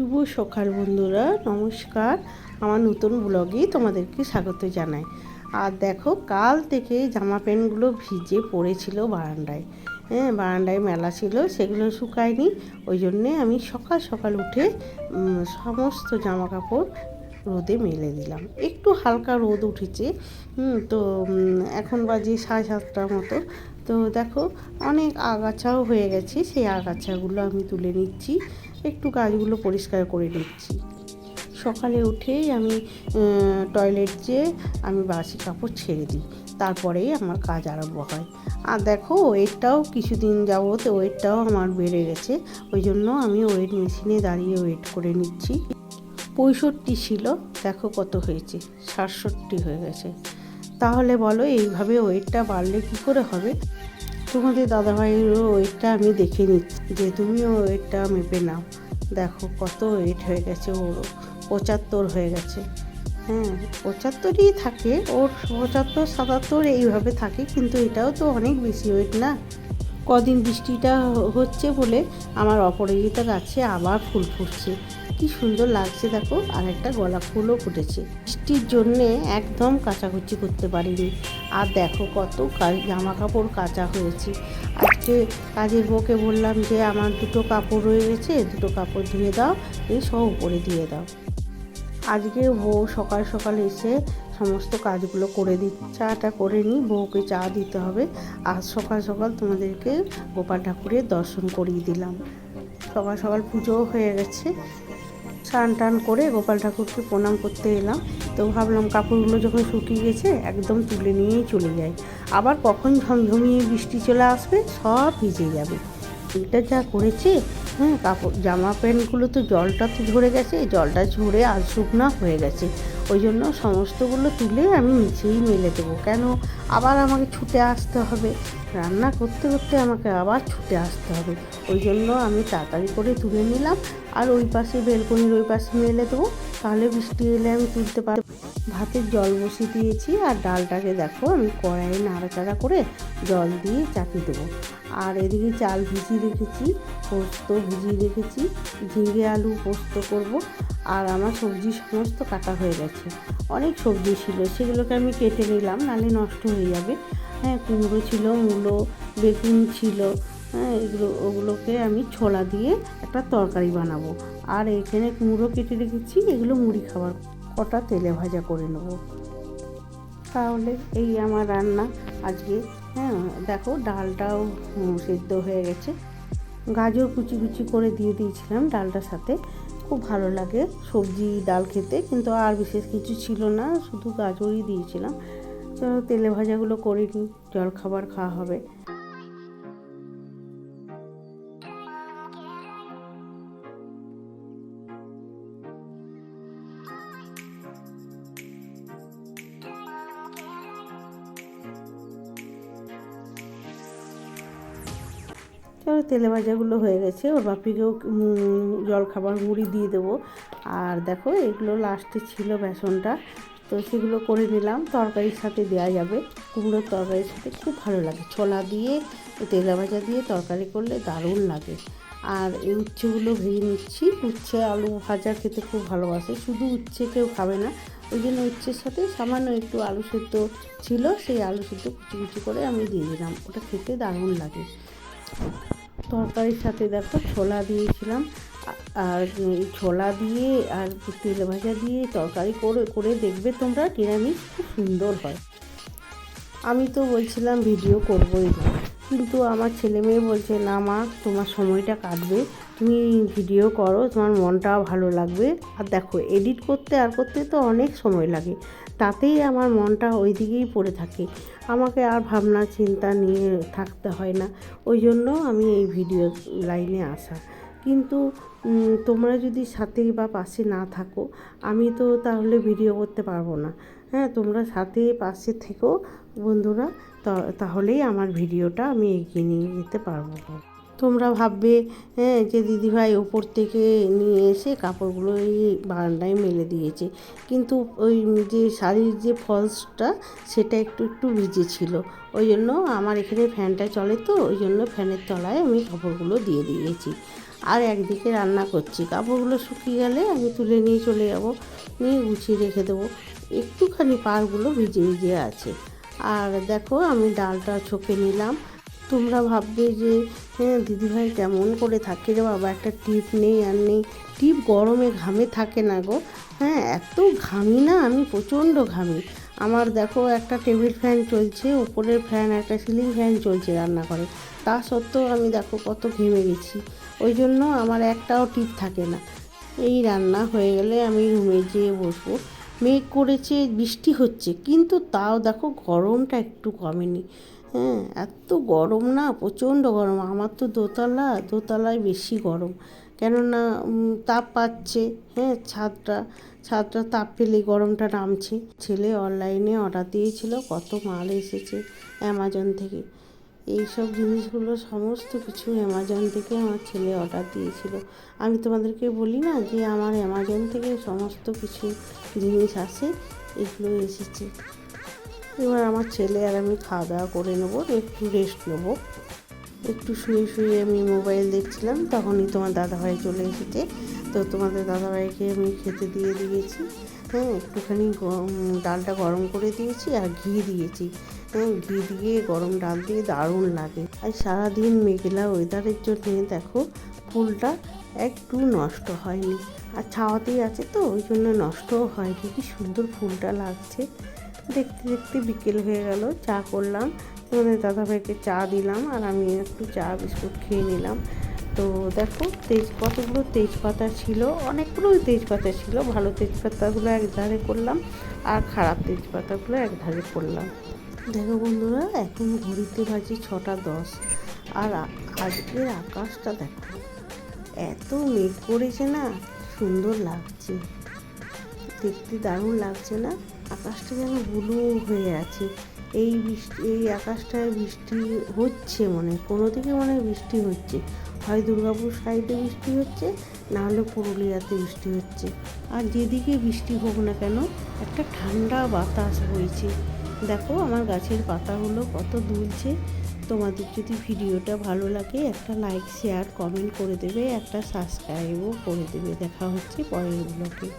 শুভ সকাল বন্ধুরা, নমস্কার। আমার নতুন ব্লগে তোমাদেরকে স্বাগত জানাই। আর দেখো, কাল থেকে জামা প্যান্টগুলো ভিজে পড়েছিল বারান্দায়। হ্যাঁ বারান্দায় মেলা ছিল, সেগুলো শুকায়নি। ওই জন্যে আমি সকাল সকাল উঠে সমস্ত জামা কাপড় রোদে মেলে দিলাম। একটু হালকা রোদ উঠেছে তো এখন বাজে সাড়ে সাতটার মতো। তো দেখো, অনেক আগাছাও হয়ে গেছে। সেই আগাছাগুলো আমি তুলে নিচ্ছি। একটু গাছগুলো পরিষ্কার করে নিচ্ছি। সকালে উঠেই আমি টয়লেট যেয়ে আমি বাসি কাপড় ছেড়ে দিই। তারপরেই আমার কাজ আরম্ভ হয়। আর দেখো, ওয়েটটাও কিছুদিন যাবত ওয়েটটাও আমার বেড়ে গেছে। ওই জন্য আমি ওয়েট মেশিনে দাঁড়িয়ে ওয়েট করে নিচ্ছি। পঁয়ষট্টি ছিল, দেখো কত হয়েছে। সাতষট্টি হয়ে গেছে। তাহলে বলো এইভাবে ওয়েটটা বাড়লে কি করে হবে? তোমাদের দাদাভাইয়েরও ওয়েটটা আমি দেখে নিচ্ছি যে তুমিও ওয়েটটা মেপে নাও। দেখো কত ওয়েট হয়ে গেছে ওর পঁচাত্তর হয়ে গেছে। হ্যাঁ পঁচাত্তরই থাকে, ওর পঁচাত্তর, সাতাত্তর এইভাবে থাকে, কিন্তু এটাও তো অনেক বেশি ওয়েট না। কদিন বৃষ্টিটা হচ্ছে বলে আমার অপরাজিতা গাছে আবার ফুল ফুটছে। কি সুন্দর লাগছে দেখো, আর একটা গোলাপ ফুলও ফুটেছে। বৃষ্টির জন্যে একদম কাচাকুচি করতে পারিনি। আর দেখো কত জামা কাপড় কাচা হয়েছে। আজকে কাজের বউকে বললাম যে, আমার দুটো কাপড় রয়ে গেছে, দুটো কাপড় ধুয়ে দাও এই সব উপরে দিয়ে দাও। আজকে বউ সকাল সকাল এসে সমস্ত কাজগুলো করে দিই চাটা করে নিই বউকে চা দিতে হবে। আর সকাল সকাল তোমাদেরকে গোপাল ঠাকুরের দর্শন করিয়ে দিলাম। সকাল সকাল পুজোও হয়ে গেছে। স্নান টান করে গোপাল ঠাকুরকে প্রণাম করতে এলাম। তো ভাবলাম কাপড়গুলো যখন শুকিয়ে গেছে, একদম তুলে নিয়েই চলে যায় আবার কখন ঝমঝমিয়ে বৃষ্টি চলে আসবে, সব ভিজে যাবে। এটা যা করেছে হ্যাঁ কাপড়, জামা প্যান্টগুলো তো জলটা তো ঝরে গেছে, জলটা ঝরে আর শুকনা হয়ে গেছে। ওই জন্য সমস্তগুলো তুলে আমি নিচেই মেলে দেবো। কেন? আবার আমাকে ছুটে আসতে হবে। রান্না করতে করতে আমাকে আবার ছুটে আসতে হবে। ওই জন্য আমি তাড়াতাড়ি করে তুলে নিলাম। আর ওই পাশে বেলকনির ওই পাশে মেলে দেবো। তাহলে বৃষ্টি এলে আমি তুলতে পারব। ভাতের জল বসিয়ে দিয়েছি আর ডালটাকে দেখো আমি কড়াইয়ে নাড়াচাড়া করে জল দিয়ে চাপিয়ে দেবো। আর এদিকে চাল ভিজিয়ে রেখেছি, পোস্ত ভিজিয়ে রেখেছি, ঝিঙে আলু পোস্ত করব আর আমার সবজি সমস্ত কাটা হয়ে গেছে। অনেক সবজি ছিল, সেগুলোকে আমি কেটে নিলাম, নাহলে নষ্ট হয়ে যাবে। হ্যাঁ কুমড়ো ছিল, মূলো, বেগুন ছিল হ্যাঁ এগুলো, ওগুলোকে আমি ছোলা দিয়ে একটা তরকারি বানাবো। আর এখানে কুমড়ো কেটে রেখেছি, এগুলো মুড়ি খাবার কটা তেলে ভাজা করে নেব। তাহলে এই আমার রান্না আজকে হ্যাঁ দেখো ডালটাও সেদ্ধ হয়ে গেছে। গাজর কুচি কুচি করে দিয়ে দিয়েছিলাম ডালটার সাথে। খুব ভালো লাগে সবজি, ডাল খেতে, কিন্তু আর বিশেষ কিছু ছিল না, শুধু গাজরই দিয়েছিলাম। চলো তেলে ভাজাগুলো করে নিই জল খাবার খাওয়া হবে। চলো তেলে ভাজাগুলো হয়ে গেছে। ওর বাপিকেও জল খাবার মুড়ি দিয়ে দেবো। আর দেখো, এগুলো লাস্টে ছিল বেসনটা। তো সেগুলো করে নিলাম। তরকারির সাথে দেওয়া যাবে। কুমড়োর তরকারির সাথে খুব ভালো লাগে। ছোলা দিয়ে, তেলে ভাজা দিয়ে তরকারি করলে দারুণ লাগে। আর এই উচ্ছেগুলো ভেজে নিচ্ছি। উচ্ছে, আলু ভাজা খেতে খুব ভালোবাসে। শুধু উচ্ছে কেউ খাবে না। ওই জন্য উচ্ছের সাথে সামান্য একটু আলু সেদ্ধ ছিল। সেই আলু সেদ্ধ কুচি কুচি করে আমি দিয়ে দিলাম। ওটা খেতে দারুণ লাগে। তরকারির সাথে দেখো ছোলা দিয়েছিলাম, আর ছোলা দিয়ে আর তেলে ভাজা দিয়ে তরকারি করে করে দেখবে তোমরা নিরামিষ, খুব সুন্দর হয়। আমি তো বলছিলাম ভিডিও করবোই না, কিন্তু আমার ছেলে মেয়ে বলছে, না মা, তোমার সময়টা কাটবে, তুমি ভিডিও করো, তোমার মনটাও ভালো লাগবে। আর দেখো, এডিট করতে আর করতে তো অনেক সময় লাগে। তাতেই আমার মনটা ওই দিকেই পড়ে থাকে। আমাকে আর ভাবনা চিন্তা নিয়ে থাকতে হয় না। ওই জন্য আমি এই ভিডিও লাইনে আসা। কিন্তু তোমরা যদি সাথে বা পাশে না থাকো, আমি তো তাহলে ভিডিও করতে পারব না। হ্যাঁ তোমরা সাথে পাশে থেকো, বন্ধুরা। তাহলেই আমার ভিডিওটা আমি এগিয়ে নিয়ে যেতে পারব। তোমরা ভাববে হ্যাঁ যে দিদিভাই ওপর থেকে নিয়ে এসে কাপড়গুলো এই বারান্দায় মেলে দিয়েছে। কিন্তু ওই যে শাড়ির যে ফলসটা, সেটা একটু একটু ভিজে ছিল। ওই জন্য আমার এখানে ফ্যানটা চলে তো, ওই জন্য ফ্যানের তলায় আমি কাপড়গুলো দিয়ে দিয়েছি। আর একদিকে রান্না করছি। কাপড়গুলো শুকিয়ে গেলে আমি তুলে নিয়ে চলে যাব, নিয়ে গুছিয়ে রেখে দেবো। একটুখানি পাড়গুলো ভিজে ভিজে আছে। আর দেখো আমি ডালটা ছকে নিলাম। তোমরা ভাববে যে হ্যাঁ দিদিভাই কেমন করে থাকে রে বাবা? একটা টিপ নেই আর নেই। টিপ গরমে ঘামে থাকে না গো। হ্যাঁ এত ঘামি না আমি, প্রচণ্ড ঘামি। আমার দেখো, একটা টেবিল ফ্যান চলছে উপরের ফ্যান একটা সিলিং ফ্যান চলছে রান্নাঘরে। তা সত্ত্বেও আমি দেখো কত ঘেমে গেছি। ওই জন্য আমার একটাও টিপ থাকে না। এই রান্না হয়ে গেলে আমি রুমে যেয়ে বসবো। মেঘ করেছে, বৃষ্টি হচ্ছে, কিন্তু তাও দেখো গরমটা একটু কমেনি। হ্যাঁ এত গরম না, প্রচণ্ড গরম। আমার তো দোতলা, দোতলায় বেশি গরম। কেননা তাপ পাচ্ছে হ্যাঁ ছাদটা ছাদটা তাপ পেলে গরমটা নামছে। ছেলে অনলাইনে অর্ডার দিয়েছিল, কত মাল এসেছে অ্যামাজন থেকে। এইসব জিনিসগুলো, সমস্ত কিছু অ্যামাজন থেকে আমার ছেলে অর্ডার দিয়েছিল। আমি তোমাদেরকে বলি না যে, আমার অ্যামাজন থেকে সমস্ত কিছু জিনিস আসে, এগুলো এসেছে। এবার আমার ছেলে আর আমি খাওয়া দাওয়া করে নেব, একটু রেস্ট নেব। একটু শুয়ে শুয়ে আমি মোবাইল দেখছিলাম, তখনই তোমার দাদাভাই চলে এসেছে। তো তোমাদের দাদাভাইকে আমি খেতে দিয়ে দিয়েছি। হ্যাঁ একটুখানি ডালটা গরম করে দিয়েছি আর ঘি দিয়েছি। হ্যাঁ ঘি দিয়ে গরম ডাল দিয়ে দারুণ লাগে। আর সারাদিন মেঘলা ওয়েদারের জন্যে দেখো, ফুলটা একটু নষ্ট হয়নি। আর ছাওয়াতেই আছে তো, ওই জন্য নষ্টও হয়নি। কি সুন্দর ফুলটা লাগছে। দেখতে দেখতে বিকেল হয়ে গেল, চা করলাম। তোমাদের দাদাভাইকে চা দিলাম আর আমি একটু চা, বিস্কুট খেয়ে নিলাম। তো দেখো তেজ কতগুলো তেজপাতা ছিল, অনেকগুলোই তেজপাতা ছিল। ভালো তেজপাতাগুলো এক ধারে করলাম আর খারাপ তেজপাতাগুলো এক ধারে করলাম। দেখো বন্ধুরা, এখন ঘড়িতে বাজে ছটা দশ। আর আজকের আকাশটা দেখো, এত মেঘ করেছে না, সুন্দর লাগছে। দেখতে দারুণ লাগছে না? আকাশটা যেন ব্লু হয়ে আছে। এই বৃষ্টি, এই আকাশটায় বৃষ্টি হচ্ছে মনে। কোনো দিকে মনে বৃষ্টি হচ্ছে। হয় দুর্গাপুর সাইডে বৃষ্টি হচ্ছে, না হলে পুরুলিয়াতে বৃষ্টি হচ্ছে। আর যেদিকে বৃষ্টি হোক না কেন, একটা ঠান্ডা বাতাস বইছে। দেখো আমার গাছের পাতাগুলো কত দুলছে। তোমাদের যদি ভিডিওটা ভালো লাগে, একটা লাইক, শেয়ার, কমেন্ট করে দেবে, একটা সাবস্ক্রাইবও করে দেবে। দেখা হচ্ছে পরের ব্লগে।